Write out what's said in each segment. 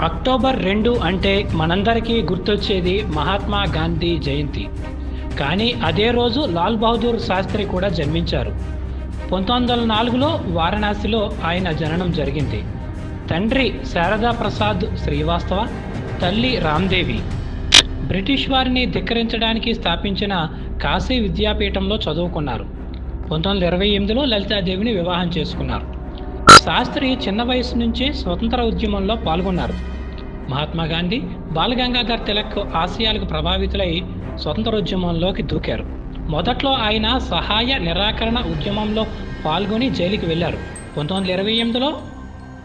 October రెండు అంటే మనందరికీ గుర్తొచ్చేది మహాత్మా గాంధీ జయంతి. కానీ అదే రోజు లాల్ బహదూర్ శాస్త్రి కూడా జన్మించారు. పంతొమ్మిది వందల నాలుగులో వారణాసిలో ఆయన జననం జరిగింది. తండ్రి శారదా ప్రసాద్ శ్రీవాస్తవ తల్లి రామ్దేవి. బ్రిటిష్ వారిని ధిక్కరించడానికి స్థాపించిన కాశీ విద్యాపీఠంలో చదువుకున్నారు. పంతొమ్మిది వందల ఇరవై ఎనిమిదిలో లలితాదేవిని వివాహం చేసుకున్నారు. శాస్త్రి చిన్న వయసు నుంచే స్వతంత్ర ఉద్యమంలో పాల్గొన్నారు. మహాత్మా గాంధీ బాలగంగాధర్ తిలక్ ఆశయాలకు ప్రభావితులై స్వతంత్రోద్యమంలోకి దూకారు. మొదట్లో ఆయన సహాయ నిరాకరణ ఉద్యమంలో పాల్గొని జైలుకి వెళ్ళారు. పంతొమ్మిది వందల ఇరవై ఎనిమిదిలో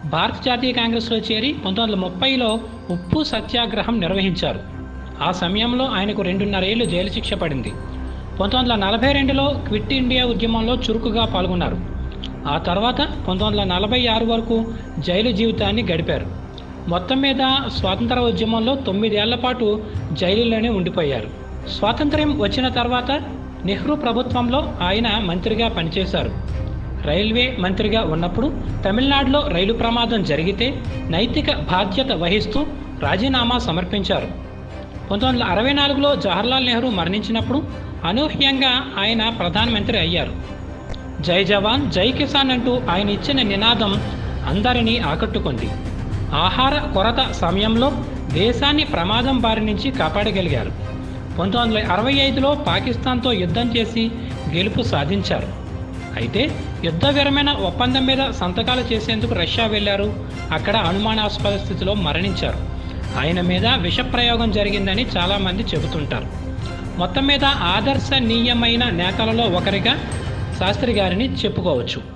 భారత జాతీయ కాంగ్రెస్లో చేరి పంతొమ్మిది వందల ముప్పైలో ఉప్పు సత్యాగ్రహం నిర్వహించారు. ఆ సమయంలో ఆయనకు రెండున్నరేళ్ళు జైలు శిక్ష పడింది. పంతొమ్మిది వందల నలభై రెండులో క్విట్ ఇండియా ఉద్యమంలో చురుకుగా పాల్గొన్నారు. ఆ తర్వాత పంతొమ్మిది వందల నలభై ఆరు వరకు జైలు జీవితాన్ని గడిపారు. మొత్తం మీద స్వాతంత్ర ఉద్యమంలో తొమ్మిదేళ్ళ పాటు జైలులోనే ఉండిపోయారు. స్వాతంత్ర్యం వచ్చిన తర్వాత నెహ్రూ ప్రభుత్వంలో ఆయన మంత్రిగా పనిచేశారు. రైల్వే మంత్రిగా ఉన్నప్పుడు తమిళనాడులో రైలు ప్రమాదం జరిగితే నైతిక బాధ్యత వహిస్తూ రాజీనామా సమర్పించారు. పంతొమ్మిది వందల అరవై నాలుగులో జవహర్లాల్ నెహ్రూ మరణించినప్పుడు అనూహ్యంగా ఆయన ప్రధానమంత్రి అయ్యారు. జై జవాన్ జై కిసాన్ అంటూ ఆయన ఇచ్చిన నినాదం అందరినీ ఆకట్టుకుంది. ఆహార కొరత సమయంలో దేశాన్ని ప్రమాదం బారి నుంచి కాపాడగలిగారు. పంతొమ్మిది వందల అరవై ఐదులో పాకిస్తాన్తో యుద్ధం చేసి గెలుపు సాధించారు. అయితే యుద్ధ విరమైన ఒప్పందం మీద సంతకాలు చేసేందుకు రష్యా వెళ్ళారు అక్కడ అనుమానాస్పద స్థితిలో మరణించారు. ఆయన మీద విషప్రయోగం జరిగిందని చాలామంది చెబుతుంటారు. మొత్తం మీద ఆదర్శనీయమైన నేతలలో ఒకరిగా శాస్త్రి గారిని చెప్పుకోవచ్చు.